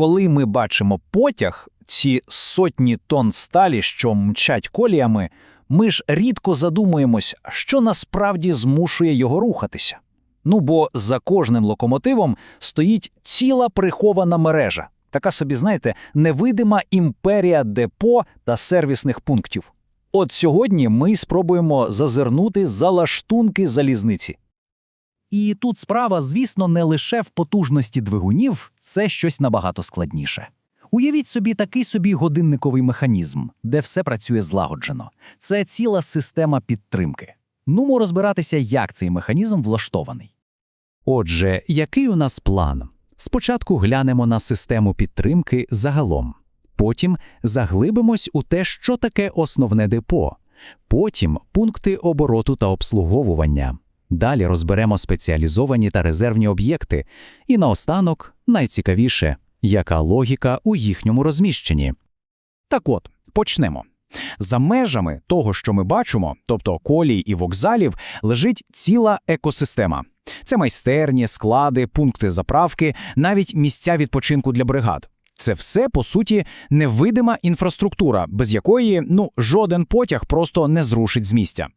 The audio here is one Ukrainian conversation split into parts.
коли ми бачимо потяг, ці сотні тонн сталі, що мчать коліями, ми ж рідко задумуємось, що насправді змушує його рухатися. Ну бо за кожним локомотивом стоїть ціла прихована мережа, така собі, знаєте, невидима імперія депо та сервісних пунктів. От сьогодні ми спробуємо зазирнути за лаштунки залізниці. І тут справа, звісно, не лише в потужності двигунів, це щось набагато складніше. Уявіть собі такий собі годинниковий механізм, де все працює злагоджено. Це ціла система підтримки. Нумо розбиратися, як цей механізм влаштований. Отже, який у нас план? Спочатку глянемо на систему підтримки загалом. Потім заглибимось у те, що таке основне депо. Потім пункти обороту та обслуговування. Далі розберемо спеціалізовані та резервні об'єкти. І наостанок, найцікавіше, яка логіка у їхньому розміщенні. Так от, почнемо. За межами того, що ми бачимо, тобто колій і вокзалів, лежить ціла екосистема. Це майстерні, склади, пункти заправки, навіть місця відпочинку для бригад. Це все, по суті, невидима інфраструктура, без якої ну, жоден потяг просто не зрушить з місця.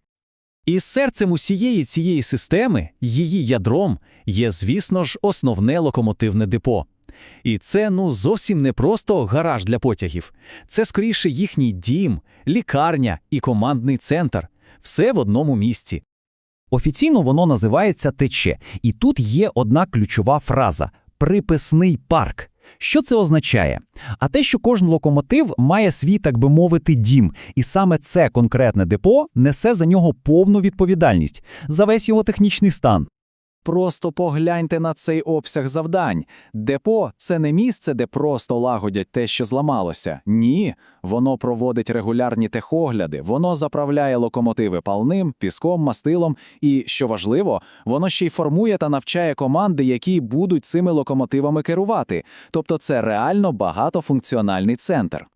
І серцем усієї цієї системи, її ядром, є, звісно ж, основне локомотивне депо. І це ну зовсім не просто гараж для потягів. Це скоріше їхній дім, лікарня і командний центр. Все в одному місці. Офіційно воно називається тече, і тут є одна ключова фраза приписний парк. Що це означає? А те, що кожен локомотив має свій, так би мовити, дім, і саме це конкретне депо несе за нього повну відповідальність за весь його технічний стан. Просто погляньте на цей обсяг завдань. Депо це не місце, де просто лагодять те, що зламалося. Ні, воно проводить регулярні техогляди, воно заправляє локомотиви палним, піском, мастилом, і, що важливо, воно ще й формує та навчає команди, які будуть цими локомотивами керувати. Тобто це реально багатофункціональний центр.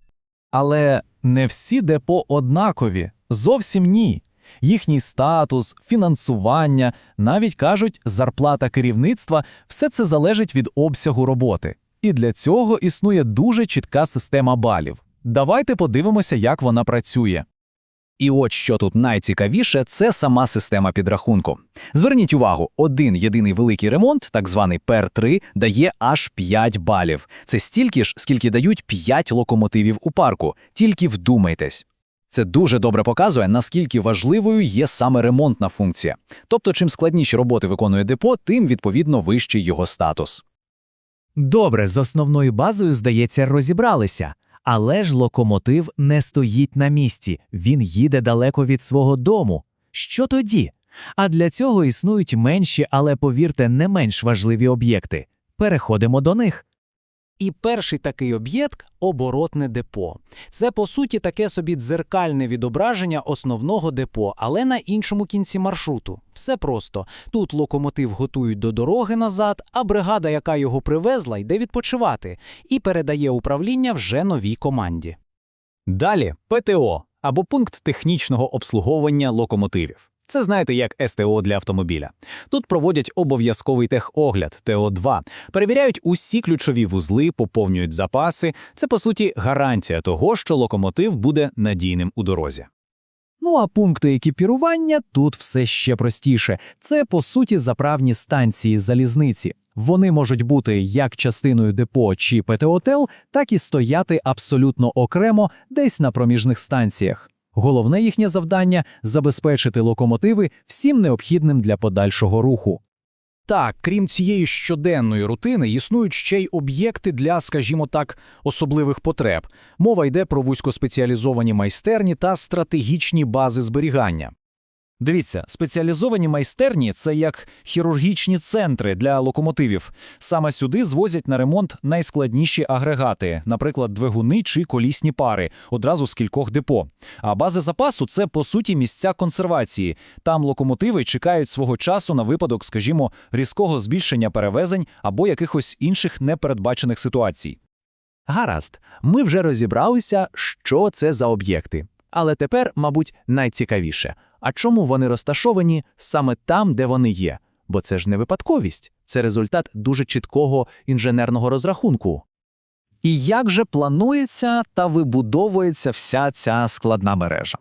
Але не всі депо однакові. Зовсім ні. Їхній статус, фінансування, навіть кажуть, зарплата керівництва все це залежить від обсягу роботи. І для цього існує дуже чітка система балів. Давайте подивимося, як вона працює. І от що тут найцікавіше, це сама система підрахунку. Зверніть увагу, один єдиний великий ремонт, так званий ПЕР-3, дає аж 5 балів. Це стільки ж, скільки дають 5 локомотивів у парку. Тільки вдумайтесь. Це дуже добре показує, наскільки важливою є саме ремонтна функція. Тобто, чим складніші роботи виконує депо, тим відповідно вищий його статус. Добре, з основною базою, здається, розібралися. Але ж локомотив не стоїть на місці, він їде далеко від свого дому. Що тоді? А для цього існують менші, але повірте, не менш важливі об'єкти. Переходимо до них. І перший такий об'єкт оборотне депо. Це по суті таке собі дзеркальне відображення основного депо, але на іншому кінці маршруту. Все просто. Тут локомотив готують до дороги назад, а бригада, яка його привезла, йде відпочивати і передає управління вже новій команді. Далі ПТО або пункт технічного обслуговування локомотивів. Це знаєте як СТО для автомобіля. Тут проводять обов'язковий техогляд ТО2, перевіряють усі ключові вузли, поповнюють запаси. Це по суті гарантія того, що локомотив буде надійним у дорозі. Ну а пункти екіпірування тут все ще простіше. Це, по суті, заправні станції залізниці. Вони можуть бути як частиною депо чи ПТОТЕЛ, так і стояти абсолютно окремо десь на проміжних станціях. Головне їхнє завдання забезпечити локомотиви всім необхідним для подальшого руху. Так, крім цієї щоденної рутини, існують ще й об'єкти для, скажімо так, особливих потреб. Мова йде про вузькоспеціалізовані майстерні та стратегічні бази зберігання. Дивіться, спеціалізовані майстерні це як хірургічні центри для локомотивів. Саме сюди звозять на ремонт найскладніші агрегати, наприклад, двигуни чи колісні пари, одразу з кількох депо. А бази запасу це по суті місця консервації. Там локомотиви чекають свого часу на випадок, скажімо, різкого збільшення перевезень або якихось інших непередбачених ситуацій. Гаразд, ми вже розібралися, що це за об'єкти. Але тепер, мабуть, найцікавіше. А чому вони розташовані саме там, де вони є? Бо це ж не випадковість, це результат дуже чіткого інженерного розрахунку. І як же планується та вибудовується вся ця складна мережа?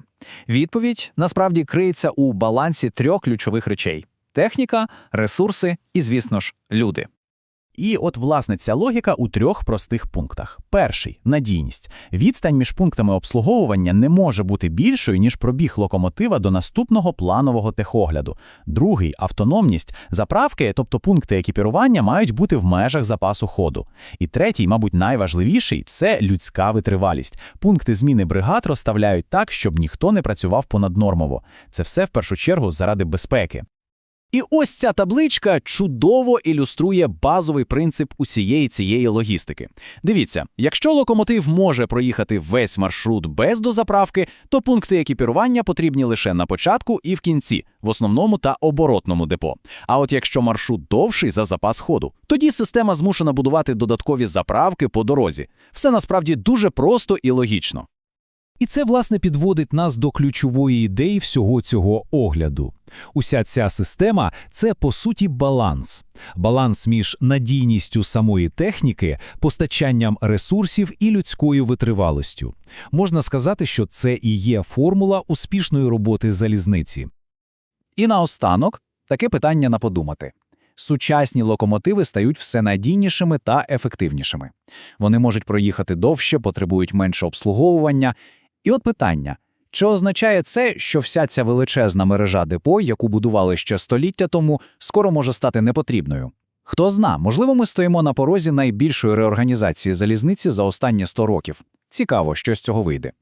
Відповідь насправді криється у балансі трьох ключових речей: техніка, ресурси і, звісно ж, люди. І от, власне, ця логіка у трьох простих пунктах. Перший надійність. Відстань між пунктами обслуговування не може бути більшою, ніж пробіг локомотива до наступного планового техогляду. Другий автономність. Заправки, тобто пункти екіпірування, мають бути в межах запасу ходу. І третій, мабуть, найважливіший це людська витривалість. Пункти зміни бригад розставляють так, щоб ніхто не працював понаднормово. Це все в першу чергу заради безпеки. І ось ця табличка чудово ілюструє базовий принцип усієї цієї логістики. Дивіться, якщо локомотив може проїхати весь маршрут без дозаправки, то пункти екіпірування потрібні лише на початку і в кінці, в основному та оборотному депо. А от якщо маршрут довший за запас ходу, тоді система змушена будувати додаткові заправки по дорозі. Все насправді дуже просто і логічно. І це, власне, підводить нас до ключової ідеї всього цього огляду. Уся ця система – це, по суті, баланс. Баланс між надійністю самої техніки, постачанням ресурсів і людською витривалостю. Можна сказати, що це і є формула успішної роботи залізниці. І наостанок таке питання на подумати. Сучасні локомотиви стають все надійнішими та ефективнішими. Вони можуть проїхати довше, потребують менше обслуговування. І от питання: чи означає це, що вся ця величезна мережа депо, яку будували ще століття тому, скоро може стати непотрібною? Хто зна, можливо, ми стоїмо на порозі найбільшої реорганізації залізниці за останні 100 років. Цікаво, що з цього вийде.